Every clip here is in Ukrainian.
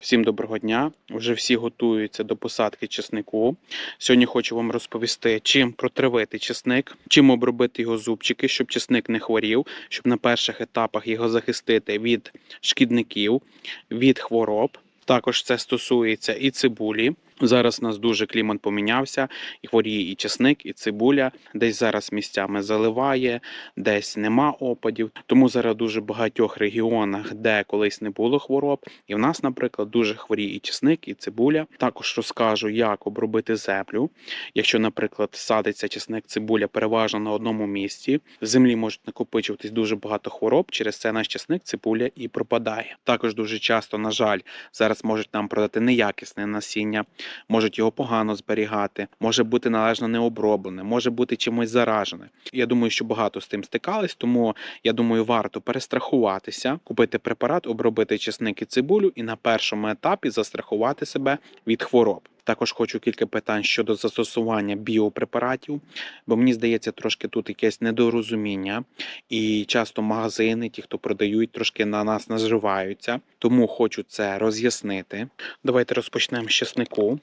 Всім доброго дня! Вже всі готуються до посадки чеснику. Сьогодні хочу вам розповісти, чим протравити чесник, чим обробити його зубчики, щоб чесник не хворів, щоб на перших етапах його захистити від шкідників, від хвороб. Також це стосується і цибулі. Зараз у нас дуже клімат помінявся, і хворіє і чесник, і цибуля. Десь зараз місцями заливає, десь нема опадів. Тому зараз дуже багатьох регіонах, де колись не було хвороб. І в нас, наприклад, дуже хворіє і чесник, і цибуля. Також розкажу, як обробити землю. Якщо, наприклад, садиться чесник, цибуля переважно на одному місці, в землі можуть накопичуватись дуже багато хвороб. Через це наш чесник, цибуля і пропадає. Також дуже часто, на жаль, зараз можуть нам продати неякісне насіння можуть його погано зберігати, може бути належно не оброблене, може бути чимось заражене. Я думаю, що багато з тим стикались, тому я думаю, варто перестрахуватися, купити препарат, обробити чесник і цибулю і на першому етапі застрахувати себе від хвороб. Також хочу кілька питань щодо застосування біопрепаратів, бо мені здається, трошки тут якесь недорозуміння, і часто магазини, ті, хто продають, трошки на нас наживаються. Тому хочу це роз'яснити. Давайте розпочнемо з чеснику.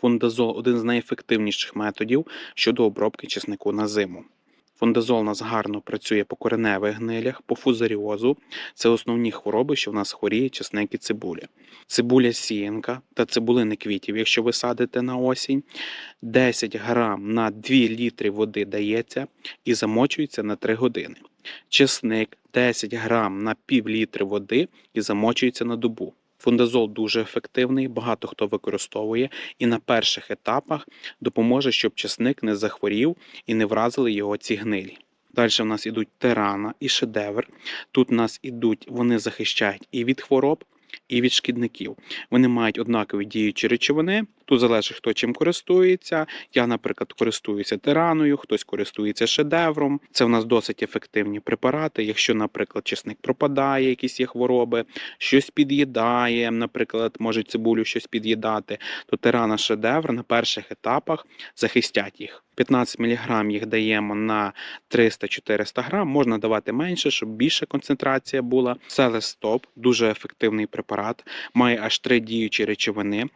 Фундазол один з найефективніших методів щодо обробки чеснику на зиму. Фундазол у нас гарно працює по кореневих гнилях, по фузаріозу. Це основні хвороби, що в нас хворіє чесник і цибуля. Цибуля сіянка та цибулини квітів, якщо ви садите на осінь, 10 грам на 2 літри води дається і замочується на 3 години. Чесник 10 грам на пів літри води і замочується на добу. Фундазол дуже ефективний, багато хто використовує і на перших етапах допоможе, щоб чесник не захворів і не вразили його ці гнилі. Далі в нас ідуть тирана і шедевр. Тут в нас ідуть, вони захищають і від хвороб, і від шкідників. Вони мають однакові діючі речовини. Тут залежить, хто чим користується. Я, наприклад, користуюся тираною, хтось користується шедевром. Це в нас досить ефективні препарати. Якщо, наприклад, чесник пропадає, якісь є хвороби, щось під'їдає, наприклад, може цибулю щось під'їдати, то тирана шедевр на перших етапах захистять їх. 15 мг їх даємо на 300-400 грам, можна давати менше, щоб більша концентрація була. Селестоп дуже ефективний препарат, має аж три діючі речовини.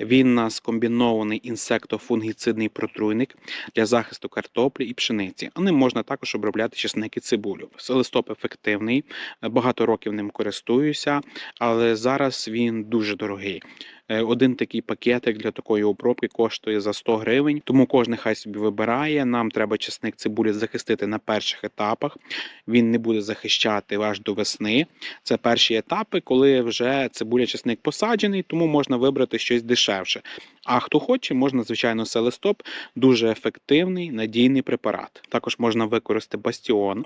Він на скомбінований комбінований інсектофунгіцидний протруйник для захисту картоплі і пшениці. А ним можна також обробляти чесники цибулю. Селестоп ефективний, багато років ним користуюся, але зараз він дуже дорогий. Е, Один такий пакетик для такої обробки коштує за 100 гривень, тому кожен хай собі вибирає. Нам треба чесник цибулі захистити на перших етапах. Він не буде захищати аж до весни. Це перші етапи, коли вже цибуля часник посаджений, тому можна вибрати щось дешевше. А хто хоче, можна, звичайно, селестоп, дуже ефективний, надійний препарат. Також можна використати бастіон.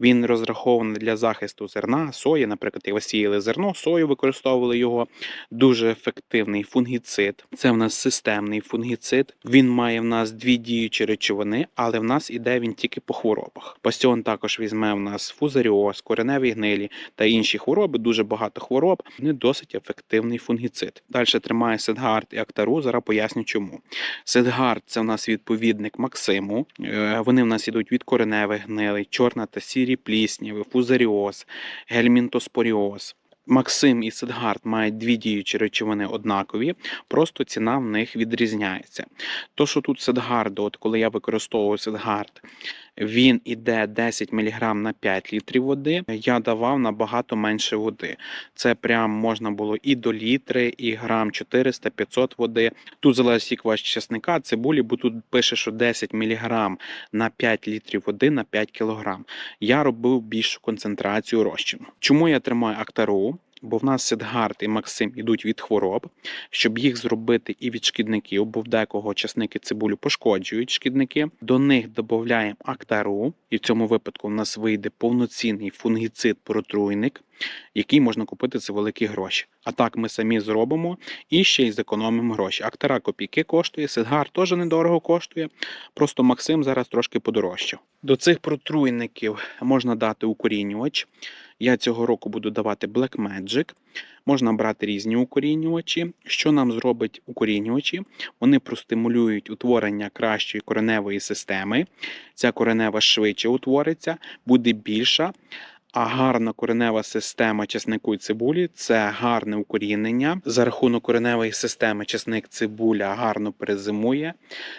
Він розрахований для захисту зерна, сої, наприклад, як ви сіяли зерно, сою використовували його. Дуже ефективний фунгіцид. Це в нас системний фунгіцид. Він має в нас дві діючі речовини, але в нас іде він тільки по хворобах. Бастіон також візьме в нас фузаріоз, кореневі гнилі та інші хвороби. Дуже багато хвороб. Вони досить ефективний фунгіцид. Далі тримає Сидгард і Актару. Зараз поясню чому. Сидгард це в нас відповідник Максиму. Е, Вони в нас ідуть від кореневих гнилей, чорна та сірі плісняви, фузаріоз, гельмінтоспоріоз. Максим і Сидгард мають дві діючі речовини однакові, просто ціна в них відрізняється. То, що тут Сидгарду, от коли я використовую Сидгард, він іде 10 мг на 5 літрів води. Я давав набагато менше води. Це прям можна було і до літри, і грам 400-500 води. Тут залежить як ваш чесника, цибулі, бо тут пише, що 10 мг на 5 літрів води на 5 кг. Я робив більшу концентрацію розчину. Чому я тримаю актару? Бо в нас Сидгард і Максим ідуть від хвороб, щоб їх зробити і від шкідників, бо в декого часники цибулю пошкоджують шкідники. До них додаємо актару, і в цьому випадку в нас вийде повноцінний фунгіцид-протруйник, який можна купити за великі гроші. А так ми самі зробимо і ще й зекономимо гроші. Актара копійки коштує, Сидгар теж недорого коштує. Просто Максим зараз трошки подорожчав. До цих протруйників можна дати укорінювач. Я цього року буду давати Black Magic. Можна брати різні укорінювачі. Що нам зробить укорінювачі? Вони простимулюють утворення кращої кореневої системи. Ця коренева швидше утвориться, буде більша. А гарна коренева система чеснику і цибулі це гарне укорінення. За рахунок кореневої системи чесник цибуля гарно перезимує,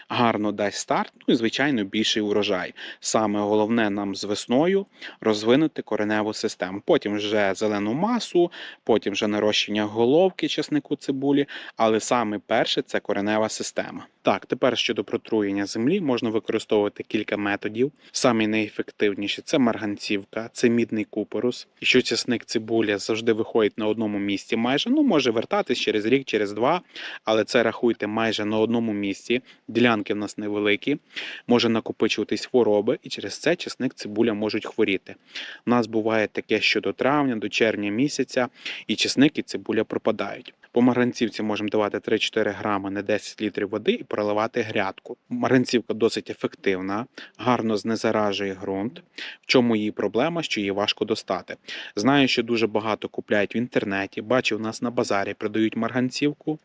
гарно дасть старт, ну і звичайно більший урожай. Саме головне нам з весною розвинути кореневу систему. Потім вже зелену масу, потім вже нарощення головки чеснику цибулі, але саме перше це коренева система. Так, тепер щодо протруєння землі можна використовувати кілька методів. Самий найефективніший це марганцівка, це мідний купорус. І що чесник цибуля завжди виходить на одному місці, майже ну може вертатись через рік, через два, але це рахуйте майже на одному місці. Ділянки в нас невеликі, може накопичуватись хвороби, і через це чесник цибуля можуть хворіти. У нас буває таке, що до травня, до червня місяця, і чесник і цибуля пропадають. По марганцівці можемо давати 3-4 грами на 10 літрів води і проливати грядку. Марганцівка досить ефективна, гарно знезаражує ґрунт. В чому її проблема, що її важко достати. Знаю, що дуже багато купляють в інтернеті. Бачив, у нас на базарі продають марганцівку.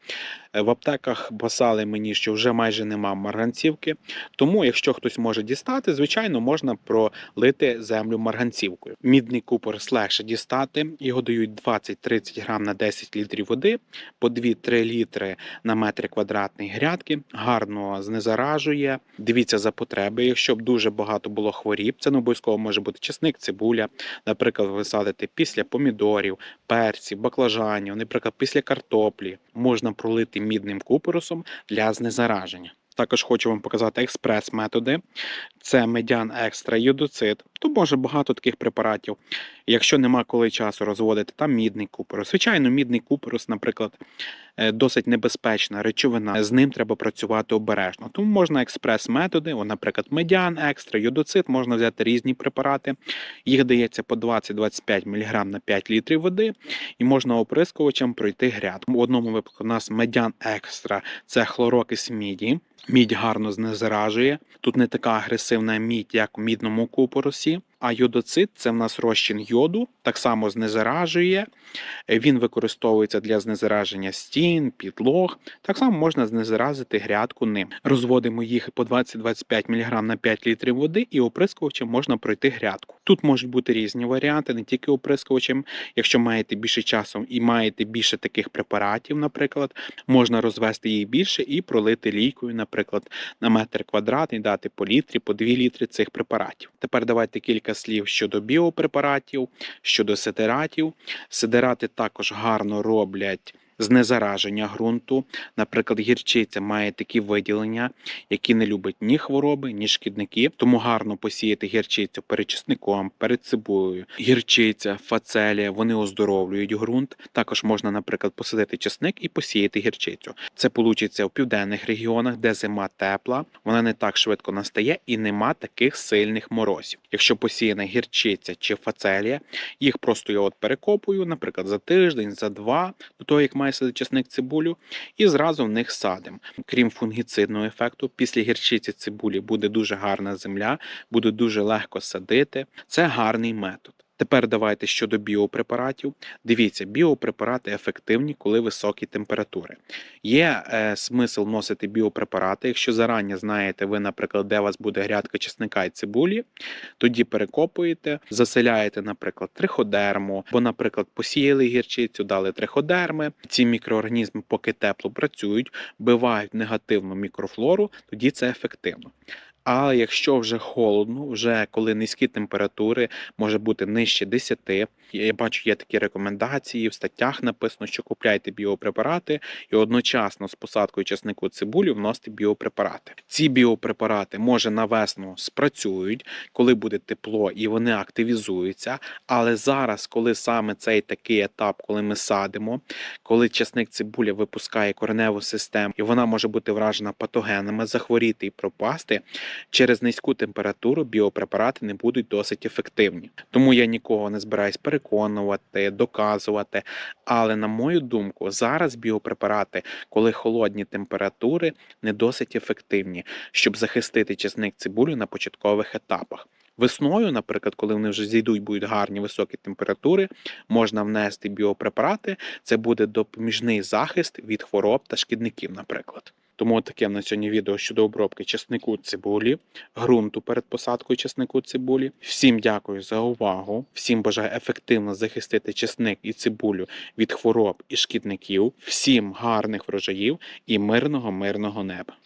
Е, В аптеках басали мені, що вже майже нема марганцівки. Тому, якщо хтось може дістати, звичайно, можна пролити землю марганцівкою. Мідний купорос легше дістати. Його дають 20-30 грам на 10 літрів води, по 2-3 літри на метр квадратний грядки. Гарно знезаражує. Дивіться за потреби. Якщо б дуже багато було хворіб, це не обов'язково може бути чесник, цибуля. Наприклад, ви садите після помідорів, перців, баклажанів, наприклад, після картоплі. Можна пролити мідним купоросом для знезараження. Також хочу вам показати експрес-методи. Це медян екстра йодоцит. Тут може багато таких препаратів. Якщо нема коли часу розводити, там мідний купорос. Звичайно, мідний купорос, наприклад, е, досить небезпечна речовина. З ним треба працювати обережно. Тому можна експрес-методи, наприклад, медян, екстра, йодоцит, можна взяти різні препарати. Їх дається по 20-25 мг на 5 літрів води, і можна оприскувачем пройти грядку. В одному випадку у нас медян екстра це хлорокис міді. Мідь гарно знезаражує. Тут не така агресивна мідь, як в мідному купоросі. А йодоцит це в нас розчин йоду, так само знезаражує. Він використовується для знезараження стін, підлог. Так само можна знезаразити грядку ним. Розводимо їх по 20-25 мг на 5 літрів води і оприскувачем можна пройти грядку. Тут можуть бути різні варіанти, не тільки оприскувачем. Якщо маєте більше часу і маєте більше таких препаратів, наприклад, можна розвести їх більше і пролити лійкою, наприклад, на метр квадратний, дати по літрі, по 2 літри цих препаратів. Тепер давайте кілька слів щодо біопрепаратів, щодо сидератів. Сидерати також гарно роблять знезараження ґрунту. Наприклад, гірчиця має такі виділення, які не любить ні хвороби, ні шкідники. Тому гарно посіяти гірчицю перед чесником, перед цибулею. Гірчиця, фацелія, вони оздоровлюють ґрунт. Також можна, наприклад, посадити чесник і посіяти гірчицю. Це получиться в південних регіонах, де зима тепла, вона не так швидко настає і нема таких сильних морозів. Якщо посіяна гірчиця чи фацелія, їх просто я от перекопую, наприклад, за тиждень, за два, до того як має садити часник цибулю, і зразу в них садимо. Крім фунгіцидного ефекту, після гірчиці цибулі буде дуже гарна земля, буде дуже легко садити. Це гарний метод. Тепер давайте щодо біопрепаратів. Дивіться, біопрепарати ефективні, коли високі температури. Є е, смисл вносити біопрепарати. Якщо зарані знаєте, ви, наприклад, де у вас буде грядка чесника і цибулі, тоді перекопуєте, заселяєте, наприклад, триходерму, бо, наприклад, посіяли гірчицю, дали триходерми. Ці мікроорганізми, поки тепло працюють, вбивають негативну мікрофлору, тоді це ефективно. Але якщо вже холодно, вже коли низькі температури, може бути нижче 10, я бачу, є такі рекомендації, в статтях написано, що купляйте біопрепарати і одночасно з посадкою часнику цибулі вносите біопрепарати. Ці біопрепарати може на весну спрацюють, коли буде тепло і вони активізуються. Але зараз, коли саме цей такий етап, коли ми садимо, коли часник цибуля випускає кореневу систему, і вона може бути вражена патогенами, захворіти і пропасти. Через низьку температуру біопрепарати не будуть досить ефективні. Тому я нікого не збираюсь переконувати, доказувати. Але на мою думку, зараз біопрепарати, коли холодні температури, не досить ефективні, щоб захистити чесник цибулю на початкових етапах. Весною, наприклад, коли вони вже зійдуть, будуть гарні високі температури, можна внести біопрепарати. Це буде допоміжний захист від хвороб та шкідників, наприклад. Тому таке на сьогодні відео щодо обробки чеснику цибулі, ґрунту перед посадкою чеснику цибулі. Всім дякую за увагу. Всім бажаю ефективно захистити чесник і цибулю від хвороб і шкідників. Всім гарних врожаїв і мирного мирного неба.